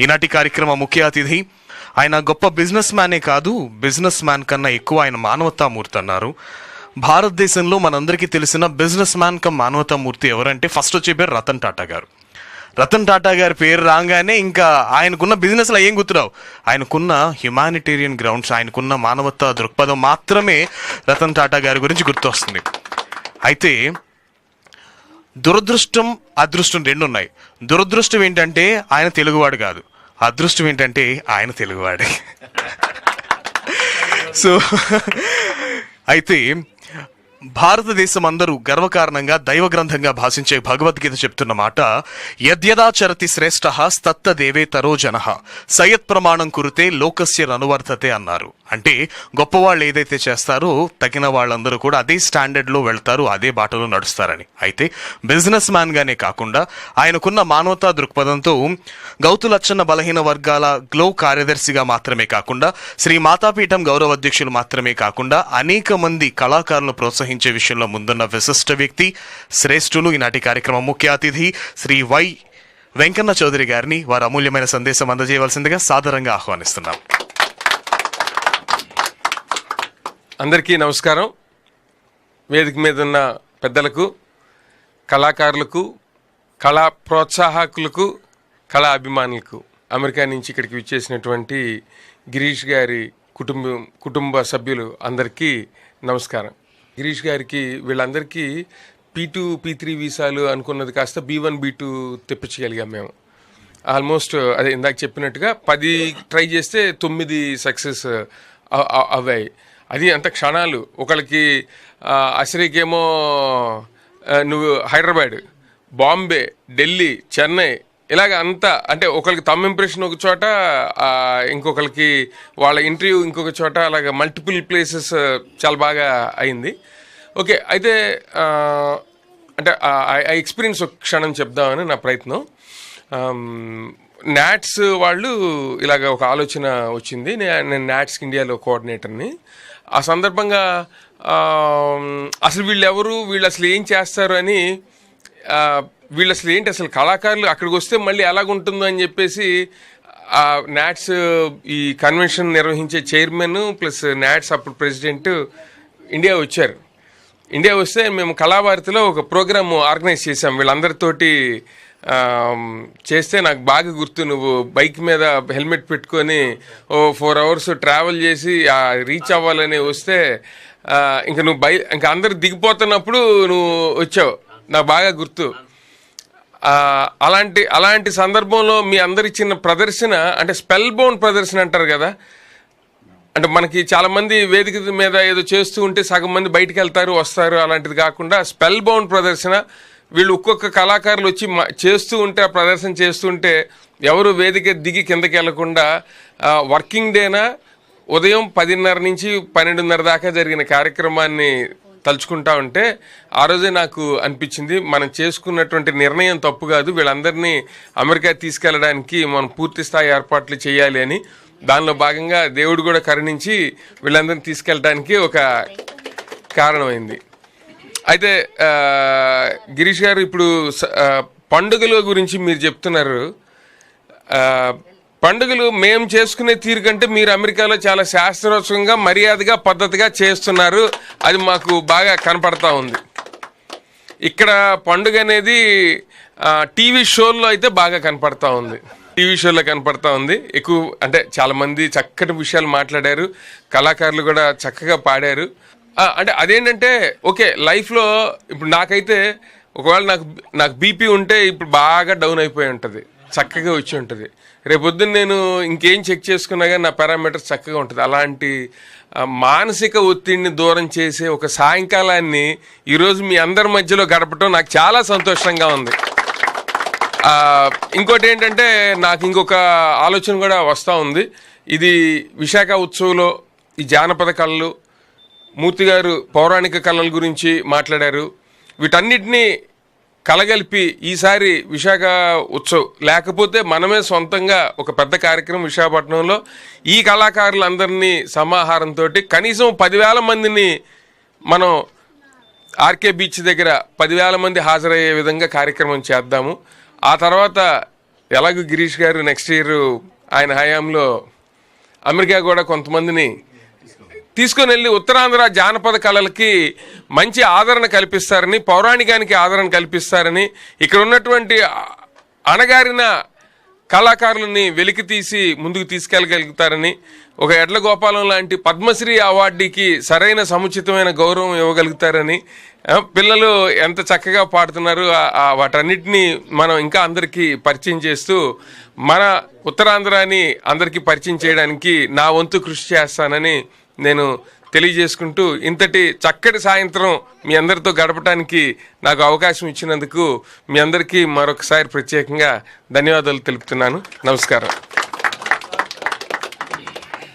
ఈనాటి కార్యక్రమ ముఖ్య అతిథి. ఆయన గొప్ప బిజినెస్ మ్యానే కాదు బిజినెస్ మ్యాన్ కన్నా ఎక్కువ ఆయన మానవతామూర్తి అన్నారు. భారతదేశంలో మనందరికీ తెలిసిన బిజినెస్ మ్యాన్ కమ్ మానవతామూర్తి ఎవరంటే ఫస్ట్ వచ్చే పేరు రతన్ టాటా గారు. రతన్ టాటా గారి పేరు రాగానే ఇంకా ఆయనకున్న బిజినెస్లో ఏం గుర్తురావు. ఆయనకున్న హ్యుమానిటేరియన్ గ్రౌండ్స్ ఆయనకున్న మానవతా దృక్పథం మాత్రమే రతన్ టాటా గారి గురించి గుర్తొస్తుంది. అయితే దురదృష్టం అదృష్టం రెండు ఉన్నాయి దురదృష్టం ఏంటంటే ఆయన తెలుగువాడు కాదు. అదృష్టం ఏంటంటే ఆయన తెలుగువాడే. సో అయితే భారతదేశం అందరూ గర్వకారణంగా దైవ గ్రంథంగా భాషించే భగవద్గీత చెప్తున్న మాట యద్యదాచరతి శ్రేష్ఠ స్తత్త దేవే తరో జన సయత్ ప్రమాణం కురితే లోకస్య అనువర్తతే అన్నారు. అంటే గొప్పవాళ్ళు ఏదైతే చేస్తారో తగిన వాళ్ళందరూ కూడా అదే స్టాండర్డ్లో వెళ్తారు అదే బాటలో నడుస్తారని. అయితే బిజినెస్ మ్యాన్గానే కాకుండా ఆయనకున్న మానవతా దృక్పథంతో గౌతులచ్చన్న బలహీన వర్గాల గ్లో కార్యదర్శిగా మాత్రమే కాకుండా శ్రీ మాతాపీఠం గౌరవ అధ్యక్షులు మాత్రమే కాకుండా అనేక మంది కళాకారులను నిర్వహించే విషయంలో ముందున్న విశిష్ట వ్యక్తి శ్రేష్ఠులు ఈనాటి కార్యక్రమం ముఖ్య అతిథి శ్రీ వై వెంకన్న చౌదరి గారిని వారు అమూల్యమైన సందేశం అందజేయవలసిందిగా సాదరంగా ఆహ్వానిస్తున్నాం. అందరికీ నమస్కారం. వేదిక మీద ఉన్న పెద్దలకు కళాకారులకు కళా ప్రోత్సాహకులకు కళా అభిమానులకు అమెరికా నుంచి ఇక్కడికి విచ్చేసినటువంటి గిరీష్ గారి కుటుంబం కుటుంబ సభ్యులు అందరికీ నమస్కారం. గిరీష్ గారికి వీళ్ళందరికీ పీ టూ పీ త్రీ వీసాలు అనుకున్నది కాస్త బీ వన్ బీ టూ తెప్పించగలిగాం మేము. ఆల్మోస్ట్ అదే ఇందాక చెప్పినట్టుగా పది ట్రై చేస్తే తొమ్మిది సక్సెస్ అవ్వాయి. అది అంత క్షణాలు. ఒకళ్ళకి అసరికేమో నువ్వు హైదరాబాద్ బాంబే ఢిల్లీ చెన్నై ఇలాగ అంతా అంటే ఒకరికి తమ్ ఇంప్రెషన్ ఒక చోట ఇంకొకరికి వాళ్ళ ఇంటర్వ్యూ ఇంకొక చోట అలాగ మల్టిపుల్ ప్లేసెస్ చాలా బాగా అయింది. ఓకే అయితే అంటే ఆ ఎక్స్పీరియన్స్ ఒక క్షణం చెప్దామని నా ప్రయత్నం. నాట్స్ వాళ్ళు ఇలాగ ఒక ఆలోచన వచ్చింది. నేను నాట్స్ ఇండియాలో కోఆర్డినేటర్ని. ఆ సందర్భంగా అసలు వీళ్ళు ఎవరు వీళ్ళు అసలు ఏం చేస్తారు అని వీళ్ళు అసలు ఏంటి అసలు కళాకారులు అక్కడికి వస్తే మళ్ళీ ఎలాగుంటుందో అని చెప్పేసి ఆ నాట్స్ ఈ కన్వెన్షన్ నిర్వహించే చైర్మన్ ప్లస్ నాట్స్ అప్పుడు ప్రెసిడెంట్ ఇండియా వచ్చారు. ఇండియా వస్తే మేము కళాభారతిలో ఒక ప్రోగ్రామ్ ఆర్గనైజ్ చేసాం వీళ్ళందరితోటి చేస్తే నాకు బాగా గుర్తు. నువ్వు బైక్ మీద హెల్మెట్ పెట్టుకొని ఓ ఫోర్ అవర్స్ ట్రావెల్ చేసి ఆ రీచ్ అవ్వాలని వస్తే ఇంకా నువ్వు బై ఇంకా అందరు దిగిపోతున్నప్పుడు నువ్వు వచ్చావు. నాకు బాగా గుర్తు. అలాంటి అలాంటి సందర్భంలో మీ అందరి చిన్న ప్రదర్శన అంటే స్పెల్ బోన్ ప్రదర్శన అంటారు కదా? అంటే మనకి చాలామంది వేదిక మీద ఏదో చేస్తూ ఉంటే సగం మంది బయటికి వెళ్తారు వస్తారు అలాంటిది కాకుండా స్పెల్ బౌండ్ ప్రదర్శన వీళ్ళు ఒక్కొక్క కళాకారులు వచ్చి చేస్తూ ఉంటే ఆ ప్రదర్శన చేస్తుంటే ఎవరు వేదిక దిగి కిందకి వెళ్ళకుండా వర్కింగ్ డేనా? ఉదయం పదిన్నర నుంచి పన్నెండున్నర దాకా జరిగిన కార్యక్రమాన్ని తలుచుకుంటా ఉంటే ఆ రోజే నాకు అనిపించింది మనం చేసుకున్నటువంటి నిర్ణయం తప్పు కాదు వీళ్ళందరినీ అమెరికా తీసుకెళ్ళడానికి మనం పూర్తి స్థాయి ఏర్పాట్లు చేయాలి అని. దానిలో భాగంగా దేవుడు కూడా కరుణించి వీళ్ళందరినీ తీసుకెళ్ళడానికి ఒక కారణమైంది. అయితే గిరీష్ గారు ఇప్పుడు స- పండుగల గురించి మీరు చెప్తున్నారు. పండుగలు మేము చేసుకునే తీరు కంటే మీరు అమెరికాలో చాలా శాస్త్రోత్సవంగా మర్యాదగా పద్ధతిగా చేస్తున్నారు. అది మాకు బాగా కనపడతా ఉంది. ఇక్కడ పండుగ అనేది టీవీ షోల్లో అయితే బాగా కనపడతా ఉంది. టీవీ షోలో కనపడతా ఉంది. ఎక్కువ అంటే చాలామంది చక్కటి విషయాలు మాట్లాడారు. కళాకారులు కూడా చక్కగా పాడారు. అంటే అదేంటంటే ఓకే లైఫ్లో ఇప్పుడు నాకైతే ఒకవేళ నాకు నాకు బీపీ ఉంటే ఇప్పుడు బాగా డౌన్ అయిపోయి ఉంటుంది. చక్కగా వచ్చి ఉంటుంది. రేపొద్దున నేను ఇంకేం చెక్ చేసుకున్నా కానీ నా పారామీటర్స్ చక్కగా ఉంటుంది. అలాంటి మానసిక ఒత్తిడిని దూరం చేసే ఒక సాయంకాలాన్ని ఈరోజు మీ అందరి మధ్యలో గడపటం నాకు చాలా సంతోషంగా ఉంది. ఇంకోటి ఏంటంటే నాకు ఇంకొక ఆలోచన కూడా వస్తూ ఉంది. ఇది విశాఖ ఉత్సవంలో ఈ జానపద కళలు మూర్తి గారు పౌరాణిక కళల గురించి మాట్లాడారు. వీటన్నిటినీ కలగలిపి ఈసారి విశాఖ ఉత్సవ్ లేకపోతే మనమే సొంతంగా ఒక పెద్ద కార్యక్రమం విశాఖపట్నంలో ఈ కళాకారులందరినీ సమాహారంతో కనీసం పదివేల మందిని మనం ఆర్కే బీచ్ దగ్గర పదివేల మంది హాజరయ్యే విధంగా కార్యక్రమం చేద్దాము. ఆ తర్వాత ఎలాగో గిరీష్ గారు నెక్స్ట్ ఇయర్ ఆయన హయాంలో అమెరికా కూడా కొంతమందిని తీసుకుని వెళ్ళి ఉత్తరాంధ్ర జానపద కళలకి మంచి ఆదరణ కల్పిస్తారని పౌరాణికానికి ఆదరణ కల్పిస్తారని ఇక్కడ ఉన్నటువంటి అణగారిన కళాకారులని వెలికి తీసి ముందుకు తీసుకెళ్ళగలుగుతారని ఒక ఎడ్ల గోపాలం లాంటి పద్మశ్రీ అవార్డుకి సరైన సముచితమైన గౌరవం ఇవ్వగలుగుతారని పిల్లలు ఎంత చక్కగా పాడుతున్నారు వాటన్నిటినీ వాటన్నిటిని మనం ఇంకా అందరికీ పరిచయం చేస్తూ మన ఉత్తరాంధ్రాని అందరికీ పరిచయం చేయడానికి నా వంతు కృషి చేస్తానని నేను తెలియజేసుకుంటూ ఇంతటి చక్కటి సాయంత్రం మీ అందరితో గడపడానికి నాకు అవకాశం ఇచ్చినందుకు మీ అందరికీ మరొకసారి ప్రత్యేకంగా ధన్యవాదాలు తెలుపుతున్నాను. నమస్కారం.